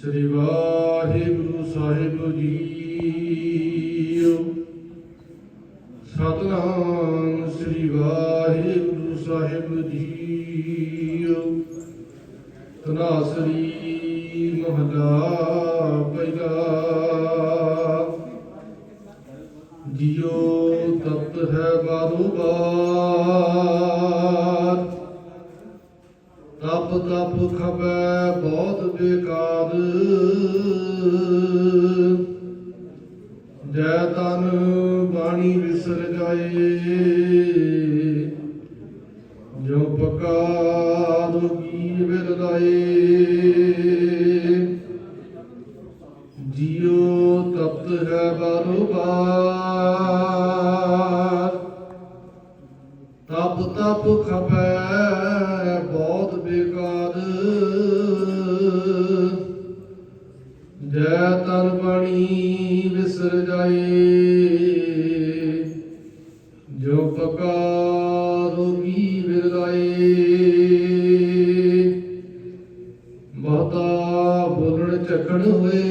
ਸ੍ਰੀ ਵਾਹਿਗੁਰੂ ਸਾਹਿਬ ਜੀਓ। ਸਤਨਾਮ ਸ੍ਰੀ ਵਾਹਿਗੁਰੂ ਸਾਹਿਬ ਜੀਓ। ਤਨਾਸਰੀ ਮਹਲਾ ਪਹਿਲਾ ਜੀਓ ਤਤ ਹੈ ਬਾਰੂ ਬਾਰ ਤਪ ਤਪ ਖਬੈ ਬਹੁਤ ਬੇਕਾਰ। ਜੈ ਤਨ ਬਾਣੀ ਵਿਸਰ ਜਾਏ, ਜੋ ਪਕਾ ਰੋਗੀ ਵਿਰਦਾਏ ਜਿਉ ਤਪਤ ਹੈ ਬਾਰੋ ਬਾਰੋਬਾਰ, ਤਪ ਤਪ ਖਬੈ ਬਹੁਤ ਜੈ ਤਨ ਬਾਣੀ ਵਿਸਰ ਜਾਏ, ਜੋ ਪਕਾ ਰੋਗੀ ਵਿਰਲਾਏ। ਬਹੁਤਾ ਬੋਲਣ ਚੱਕਣ ਹੋਏ,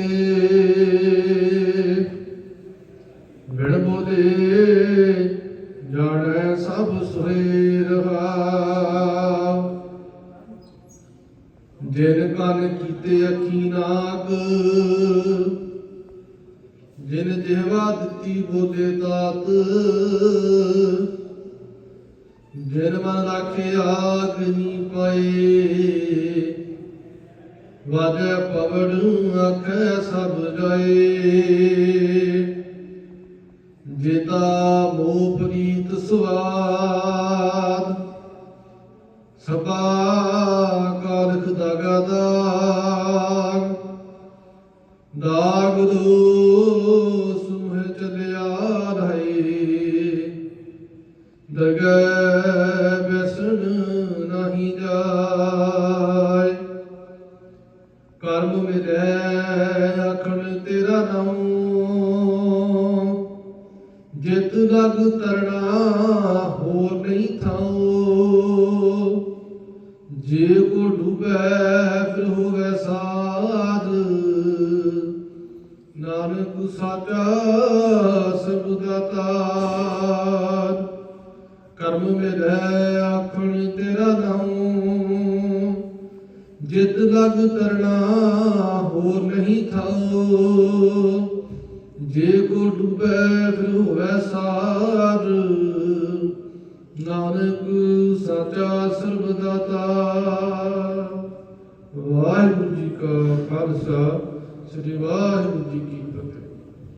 ਬਿਨ ਬੋਲੇ ਜਾਣੈ ਸਭ ਸੋਏ ਰਹਾ। ਜਿਨ ਕਨ ਕੀਤੇ ਅੱਖੀ ਨਾਗ। ਜਿਨ ਜਿਹਵਾ ਦਿੱਤੀ ਬੋਲੇ ਦਾਤ। ਜਿਨ ਮਨ ਰਾਖਿਆ ਅਗਨੀ ਪਾਏ। ਵਾਜੈ ਪਵੜ ਆਖੈ ਸਭ ਜਾਏ ਜੇਤਾ ਮੋਹ ਪ੍ਰੀਤ ਸਵਾਦ ਸਭਾ ਦਾਗ। ਦਾਗ ਦੋ ਸੁਹ ਚਲਿਆ ਰਹੀ ਦਗੈ ਬੈਸਣ ਨਹੀਂ ਜਾਏ। ਕਰਮ ਮਿਲੈ ਆਖਣ ਤੇਰਾ ਨਾਮ ਜਿਤ ਲਗ ਤਰਣਾ ਫਿਰ ਹੋਵੇ ਸਾਧ। ਨਾਨਕ ਸਾਚਾ ਸਭ ਦਾਤਾਰ ਕਰਮ ਮਿਲੈ ਆਖਣ ਤੇਰਾ ਨਾਮ ਜਿੱਦ ਲਗ ਕਰਨਾ ਹੋਰ ਨਹੀਂ ਥਾਉ। ਜੇ ਕੋ ਡੁਬੈ ਫਿਰ ਹੋਵੇ ਸਾਰ ਨਾਨਕ ਸਾਚਾ ਖਾਲਸਾ ਸ੍ਰੀ ਵਾਹਿਗੁਰੂ ਜੀ ਕੀ